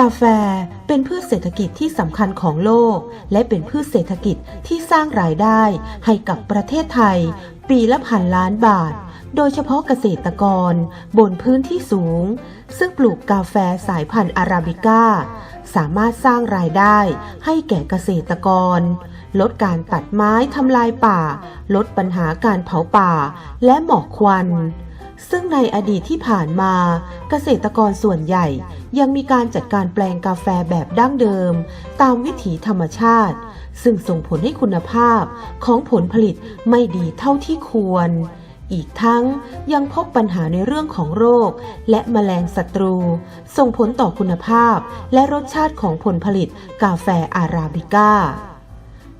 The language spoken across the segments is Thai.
กาแฟเป็นพืชเศรษฐกิจที่สำคัญของโลก และเป็นพืชเศรษฐกิจที่สร้างรายได้ให้กับประเทศไทย ปีละพันล้านบาท โดยเฉพาะเกษตรกรบนพื้นที่สูง ซึ่งปลูกกาแฟสายพันธุ์อาราบิก้า สามารถสร้างรายได้ให้แก่เกษตรกร ลดการตัดไม้ทำลายป่า ลดปัญหาการเผาป่าและหมอกควันซึ่งในอดีตที่ผ่านมาเกษตรกรส่วนใหญ่ยังมีการจัดการแปลงกาแฟแบบดั้งเดิม ตามวิถีธรรมชาติ ซึ่งส่งผลให้คุณภาพของผลผลิตไม่ดีเท่าที่ควร อีกทั้งยังพบปัญหาในเรื่องของโรค และแมลงศัตรู ส่งผลต่อคุณภาพ และรสชาติของผลผลิตกาแฟอาราบิก้า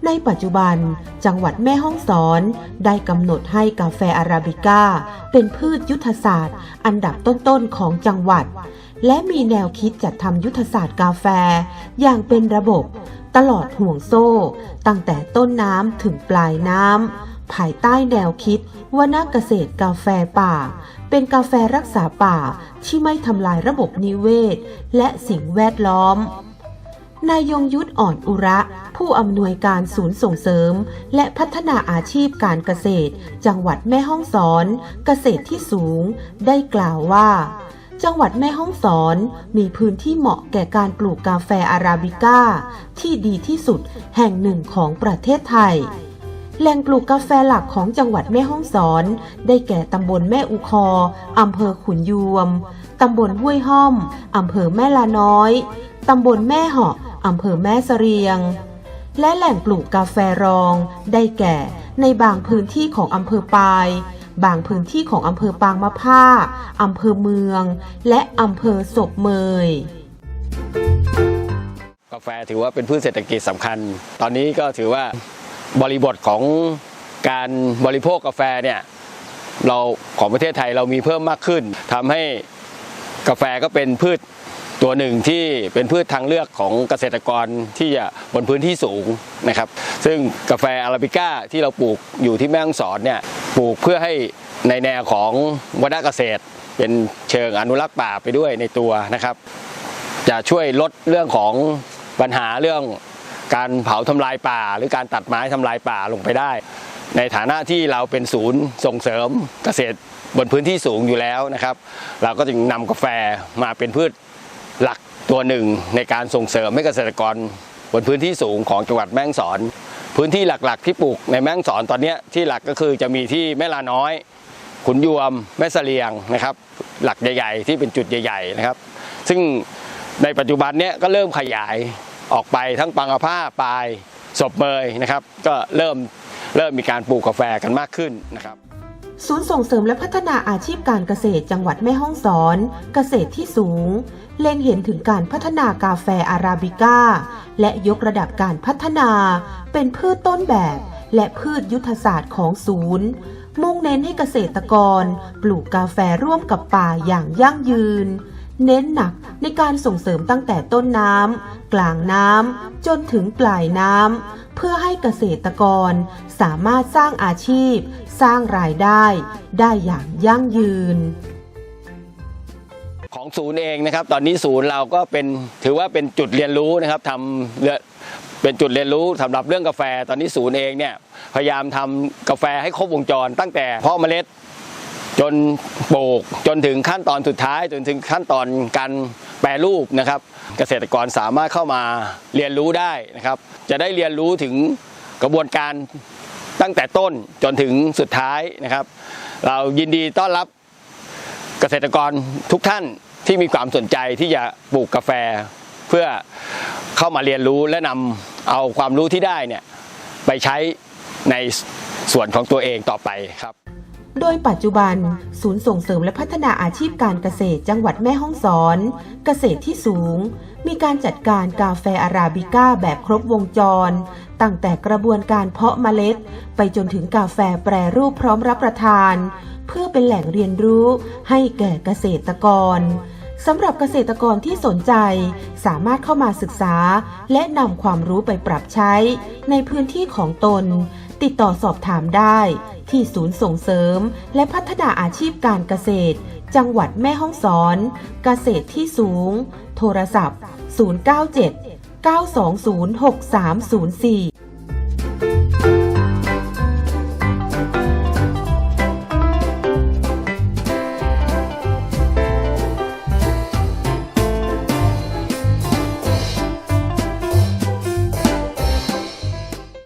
ในปัจจุบัน จังหวัดแม่ฮ่องสอน ได้กำหนดให้กาแฟอาราบิก้า เป็นพืชยุทธศาสตร์ อันดับต้นๆของจังหวัด และมีแนวคิดจัดทำยุทธศาสตร์กาแฟ อย่างเป็นระบบ ตลอดห่วงโซ่ ตั้งแต่ต้นน้ำถึงปลายน้ำ ภายใต้แนวคิดว่านักเกษตรกาแฟป่า เป็นกาแฟรักษาป่าที่ไม่ทำลายระบบนิเวศ และสิ่งแวดล้อม นายยงยุทธอ่อนอุระ ผู้อำนวยการศูนย์ส่งเสริม และพัฒนาอาชีพการเกษตร จังหวัดแม่ฮ่องสอน เกษตรที่สูง ได้กล่าวว่าจังหวัดแม่ฮ่องสอนมีพื้นที่เหมาะแก่การปลูกกาแฟอาราบิก้า ที่ดีที่สุดแห่งหนึ่งของประเทศไทย แหล่งปลูกกาแฟหลักของจังหวัดแม่ฮ่องสอน ได้แก่ตำบลแม่อุคออำเภอขุนยวม ตำบลห้วยห้อม อำเภอแม่ลาน้อย ตำบลแม่เหาะอำเภอแม่เสรียง และแหล่งปลูกกาแฟรอง ได้แก่ในบางพื้นที่ของอำเภอปาย บางพื้นที่ของอำเภอปางมะผ้าอำเภอเมือง และอำเภอศพเมยกาแฟถือว่าเป็นพืชเศรษฐกิจสำคัญ ตอนนี้ก็ถือว่า บริบทของการบริโภคกาแฟเนี่ยเราของประเทศไทยเรามีเพิ่มมากขึ้นทำให้กาแฟก็เป็นพืชตัวหนึ่งที่เป็นพืชทางเลือกของเกษตรกรที่จะบนพื้นที่สูงนะครับ ซึ่งกาแฟอาราบิก้าที่เราปลูกอยู่ที่แม่ฮ่องสอนเนี่ยปลูกเพื่อให้ในแนวของวัฒนเกษตร เป็นเชิงอนุรักษ์ป่าไปด้วยในตัวนะครับ จะช่วยลดเรื่องของปัญหาเรื่อง การเผาทำลายป่า หรือการตัดไม้ทำลายป่าลงไปได้ ในฐานะที่เราเป็นศูนย์ส่งเสริมเกษตรบนพื้นที่สูงอยู่แล้วนะครับ เราก็จึงนำกาแฟมาเป็นพืชหลักตัวหนึ่งในการส่งเสริมให้เกษตรกรบนพื้นที่สูงของจังหวัดแม่ฮ่องสอน พื้นที่หลักๆ ที่ปลูกในแม่ฮ่องสอนตอนนี้ที่หลักก็คือจะมีที่แม่ลาน้อย ขุนยวม แม่เสลียงนะครับ หลักใหญ่ ๆ ที่เป็นจุดใหญ่ ๆ นะครับ ซึ่งในปัจจุบันเนี้ยก็เริ่มขยาย ออกไปทั้งปังอาผ้าปลายศพเมยนะครับ ก็เริ่มเริ่มมีการปลูกกาแฟกันมากขึ้นนะครับศูนย์ส่งเสริมและพัฒนาอาชีพการเกษตรจังหวัดแม่ฮ่องสอน เกษตรที่สูง เล็งเห็นถึงการพัฒนากาแฟอาราบิก้า และยกระดับการพัฒนา เป็นพืชต้นแบบ และพืชยุทธศาสตร์ของศูนย์ มุ่งเน้นให้เกษตรกร ปลูกกาแฟร่วมกับป่าอย่างยั่งยืน เน้นหนักในการส่งเสริมตั้งแต่ต้นน้ำกลางน้ำจนถึงปลายน้ำเพื่อให้เกษตรกรสามารถสร้างอาชีพ สร้างรายได้ ได้อย่างยั่งยืนของศูนย์เองนะครับ ตอนนี้ศูนย์เราก็เป็นถือว่าเป็นจุดเรียนรู้นะครับทำเรือเป็นจุดเรียนรู้สำหรับเรื่องกาแฟ ตอนนี้ศูนย์เองเนี่ยพยายามทำกาแฟให้ครบวงจร ตั้งแต่เพาะเมล็ด จนปลูกจนถึงขั้นตอนสุดท้ายจนถึงขั้นตอนการแปรรูปนะครับ เกษตรกรสามารถเข้ามาเรียนรู้ได้นะครับ จะได้เรียนรู้ถึงกระบวนการตั้งแต่ต้นจนถึงสุดท้ายนะครับ เรายินดีต้อนรับเกษตรกรทุกท่านที่มีความสนใจที่จะปลูกกาแฟ เพื่อเข้ามาเรียนรู้และนำเอาความรู้ที่ได้เนี่ยไปใช้ในส่วนของตัวเองต่อไปครับ โดยปัจจุบัน ศูนย์ส่งเสริมและพัฒนาอาชีพการเกษตรจังหวัดแม่ฮ่องสอน เกษตรที่สูง มีการจัดการกาแฟอาราบิก้าแบบครบวงจร ตั้งแต่กระบวนการเพาะเมล็ด ไปจนถึงกาแฟแปรรูปพร้อมรับประทาน เพื่อเป็นแหล่งเรียนรู้ให้แก่เกษตรกรสำหรับเกษตรกรที่สนใจ สามารถเข้ามาศึกษา และนำความรู้ไปปรับใช้ ในพื้นที่ของตน ติดต่อสอบถามได้ ที่ศูนย์ส่งเสริม และพัฒนาอาชีพการเกษตร จังหวัดแม่ฮ่องสอน เกษตรที่สูง โทรศัพท์ 097 920 6304